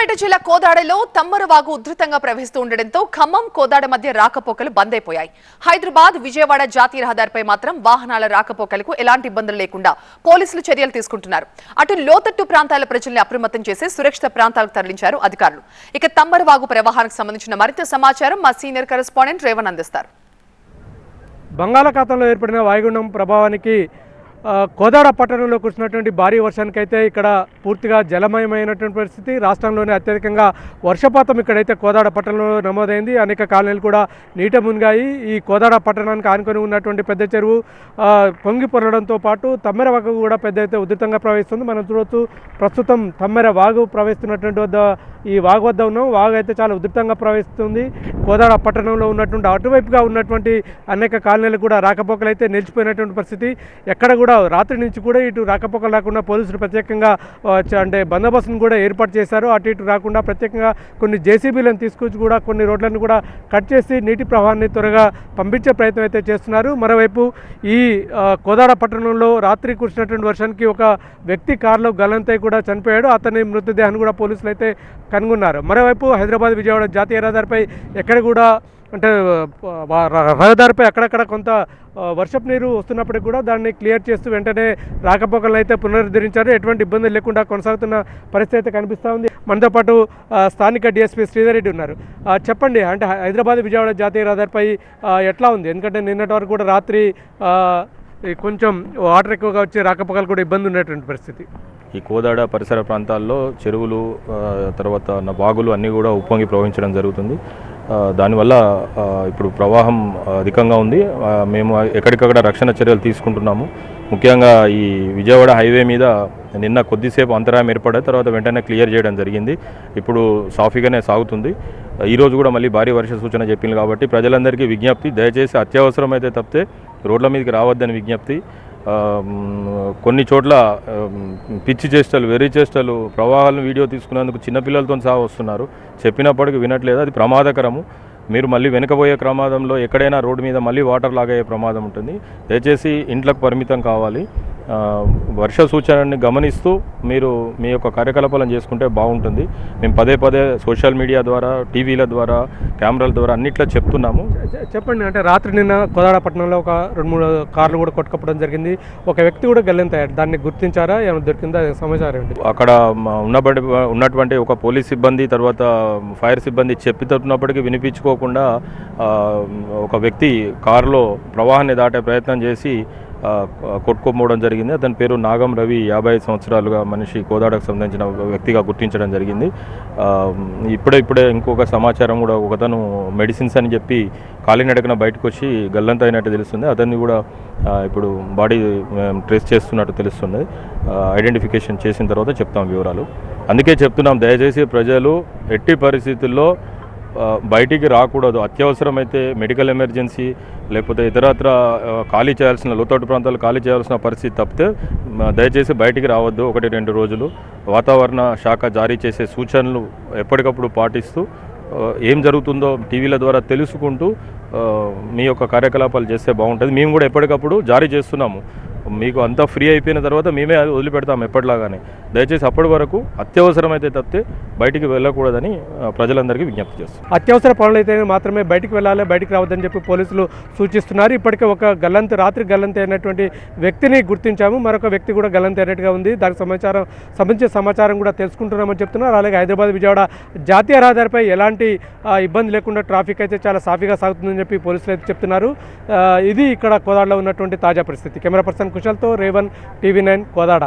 సూర్యాపేట జిల్లా కోదాడలో తమ్మరవాగు ఉధృతంగా ప్రవహిస్తూ ఉండడంతో ఖమ్మం కోదాడ మధ్య రాకపోకలు బంద్ అయిపోయాయి. హైదరాబాద్ విజయవాడ జాతీయ రహదారిపై మాత్రం వాహనాల రాకపోకలకు ఎలాంటి ఇబ్బందులు లేకుండా పోలీసులు చర్యలు తీసుకుంటున్నారు. అటు లోతట్టు ప్రాంతాల ప్రజల్ని అప్రమత్తం చేసి సురక్షిత ప్రాంతాలకు తరలించారు అధికారులు. ఇక తమ్మరవాగు ప్రవాహానికి సంబంధించిన మరింత సమాచారం మా సీనియర్ కరెస్పాండెంట్ రేవణ్ అందిస్తారు బంగాళాఖాతంలో ఏర్పడిన వాయుగుండం ప్రభావానికి కోదాడ పట్టణంలో కురిసినటువంటి భారీ వర్షానికైతే ఇక్కడ పూర్తిగా జలమయమైనటువంటి పరిస్థితి. రాష్ట్రంలోనే అత్యధికంగా వర్షపాతం ఇక్కడైతే కోదాడ పట్టణంలో నమోదైంది. అనేక కాలనీలు కూడా నీట మునిగాయి. ఈ కోదాడ పట్టణానికి ఆనుకొని ఉన్నటువంటి పెద్ద చెరువు పొంగి పొరడంతో పాటు తమ్మెర వాగు కూడా పెద్ద అయితే ఉధృతంగా ప్రవహిస్తుంది. మనం చూడవచ్చు ప్రస్తుతం తమ్మెర వాగు ప్రవహిస్తున్నటువంటి వద్ద ఈ వాగు వద్ద ఉన్నాం. వాగు అయితే చాలా ఉధృతంగా ప్రవహిస్తుంది. కోదాడ పట్టణంలో ఉన్నటువంటి అటువైపుగా ఉన్నటువంటి అనేక కాలనీలు కూడా రాకపోకలు అయితే నిలిచిపోయినటువంటి పరిస్థితి. ఎక్కడ కూడా రాత్రి నుంచి కూడా ఇటు రాకపోకలు రాకుండా పోలీసులు ప్రత్యేకంగా అంటే బందోబస్తును కూడా ఏర్పాటు చేశారు. అటు ఇటు రాకుండా ప్రత్యేకంగా కొన్ని జేసీబీలను తీసుకొచ్చి కూడా కొన్ని రోడ్లను కూడా కట్ చేసి నీటి ప్రవాహాన్ని త్వరగా పంపించే ప్రయత్నం అయితే చేస్తున్నారు. మరోవైపు ఈ కోదాడ పట్టణంలో రాత్రి కురిసినటువంటి వర్షానికి ఒక వ్యక్తి కారులో గలంతై కూడా చనిపోయాడు. అతని మృతదేహాన్ని కూడా పోలీసులు అయితే కనుగొన్నారు. మరోవైపు హైదరాబాద్ విజయవాడ జాతీయ రహదారిపై ఎక్కడ కూడా అంటే రహదారిపై అక్కడక్కడ కొంత వర్షపు నీరు వస్తున్నప్పటికీ కూడా దాన్ని క్లియర్ చేస్తూ వెంటనే రాకపోకలను అయితే పునరుద్ధరించారు. ఎటువంటి ఇబ్బందులు లేకుండా కొనసాగుతున్న పరిస్థితి అయితే కనిపిస్తూ ఉంది. మనతో పాటు స్థానిక డిఎస్పీ శ్రీధర్ రెడ్డి ఉన్నారు. చెప్పండి అంటే హైదరాబాద్ విజయవాడ జాతీయ రహదారిపై ఎట్లా ఉంది? ఎందుకంటే నిన్నటి వరకు కూడా రాత్రి ఈ కొంచెం వాటర్ ఎక్కువగా వచ్చి రాకపోకలు కూడా ఇబ్బంది ఉన్నటువంటి పరిస్థితి. ఈ కోదాడ పరిసర ప్రాంతాల్లో చెరువులు తర్వాత బాగులు అన్నీ కూడా ఉప్పొంగి ప్రవహించడం జరుగుతుంది. దానివల్ల ఇప్పుడు ప్రవాహం అధికంగా ఉంది. మేము ఎక్కడికక్కడ రక్షణ చర్యలు తీసుకుంటున్నాము. ముఖ్యంగా ఈ విజయవాడ హైవే మీద నిన్న కొద్దిసేపు అంతరాయం ఏర్పడే తర్వాత వెంటనే క్లియర్ చేయడం జరిగింది. ఇప్పుడు సాఫీగానే సాగుతుంది. ఈరోజు కూడా మళ్ళీ భారీ వర్ష సూచన చెప్పింది కాబట్టి ప్రజలందరికీ విజ్ఞప్తి దయచేసి అత్యవసరమైతే తప్పితే రోడ్ల మీదకి రావద్దని విజ్ఞప్తి. కొన్ని చోట్ల పిచ్చి చేష్టలు వెర్రి చేష్టలు ప్రవాహాలను వీడియో తీసుకునేందుకు చిన్నపిల్లలతో సహా వస్తున్నారు. చెప్పినప్పటికీ వినట్లేదు. అది ప్రమాదకరము. మీరు మళ్ళీ వెనుకబోయే ప్రమాదంలో ఎక్కడైనా రోడ్డు మీద మళ్ళీ వాటర్ లాగయ్యే ప్రమాదం ఉంటుంది. దయచేసి ఇంట్లోకి పరిమితం కావాలి. వర్ష సూచనని గమనిస్తూ మీరు మీ యొక్క కార్యకలాపాలను చేసుకుంటే బాగుంటుంది. మేము పదే పదే సోషల్ మీడియా ద్వారా టీవీల ద్వారా కెమెరాల ద్వారా అన్నిట్లో చెప్తున్నాము. చెప్పండి. అంటే రాత్రి నిన్న కోదాడ పట్టణంలో ఒక రెండు మూడు కార్లు కూడా కొట్టుకపోవడం జరిగింది. ఒక వ్యక్తి కూడా గల్లంతయ్యాడు దాన్ని గుర్తించారా? ఏమైనా దొరికిందా? సమాచారం ఏంటి? అక్కడ ఉన్నప్పటి ఉన్నటువంటి ఒక పోలీస్ సిబ్బంది తర్వాత ఫైర్ సిబ్బంది చెప్తున్నప్పటికీ వినిపించుకోకుండా ఒక వ్యక్తి కారులో ప్రవాహాన్ని దాటే ప్రయత్నం చేసి కొట్టుకోపోవడం జరిగింది. అతని పేరు నాగం రవి. యాభై సంవత్సరాలుగా మనిషి కోదాడకు సంబంధించిన వ్యక్తిగా గుర్తించడం జరిగింది. ఇప్పుడే ఇప్పుడే ఇంకొక సమాచారం కూడా ఒకతను మెడిసిన్స్ అని చెప్పి కాలినడకన బయటకు వచ్చి గల్లంత అయినట్టు తెలుస్తుంది. అతన్ని కూడా ఇప్పుడు బాడీ ట్రేస్ చేస్తున్నట్టు తెలుస్తుంది. ఐడెంటిఫికేషన్ చేసిన తర్వాత చెప్తాం వివరాలు. అందుకే చెప్తున్నాం దయచేసి ప్రజలు ఎట్టి పరిస్థితుల్లో బయటికి రాకూడదు. అత్యవసరమైతే మెడికల్ ఎమర్జెన్సీ లేకపోతే ఇతరత్ర ఖాళీ చేయాల్సిన లోతట్టు ప్రాంతాలు ఖాళీ చేయాల్సిన పరిస్థితి తప్పితే దయచేసి బయటికి రావద్దు. ఒకటి రెండు రోజులు వాతావరణ శాఖ జారీ చేసే సూచనలు ఎప్పటికప్పుడు పాటిస్తూ ఏం జరుగుతుందో టీవీల ద్వారా తెలుసుకుంటూ మీ యొక్క కార్యకలాపాలు చేస్తే బాగుంటుంది. మేము కూడా ఎప్పటికప్పుడు జారీ చేస్తున్నాము. మీకు అంతా ఫ్రీ అయిపోయిన తర్వాత మేమే అది వదిలిపెడతాం ఎప్పటిలాగానే. దయచేసి అప్పటి వరకు అత్యవసరమైతే తప్పితే బయటికి వెళ్ళకూడదని ప్రజలందరికీ విజ్ఞప్తి చేస్తున్నారు. అత్యవసర పనులు అయితే మాత్రమే బయటికి వెళ్ళాలి బయటికి రావద్దని చెప్పి పోలీసులు సూచిస్తున్నారు. ఇప్పటికే ఒక గల్లంతు రాత్రి గల్లంతు అయినటువంటి వ్యక్తిని గుర్తించాము. మరొక వ్యక్తి కూడా గల్లంతు అయినట్టుగా ఉంది. దానికి సమాచారం సంబంధించిన సమాచారం కూడా తెలుసుకుంటున్నామని చెప్తున్నారు. అలాగే హైదరాబాద్ విజయవాడ జాతీయ రహదారిపై ఎలాంటి ఇబ్బంది లేకుండా ట్రాఫిక్ అయితే చాలా సాఫీగా సాగుతుందని చెప్పి పోలీసులు అయితే చెప్తున్నారు. ఇది ఇక్కడ కోదాడలో ఉన్నటువంటి తాజా పరిస్థితి. కెమెరా పర్సన్ కుశల్తో రేవన్ టీవీ నైన్ కోదాడ.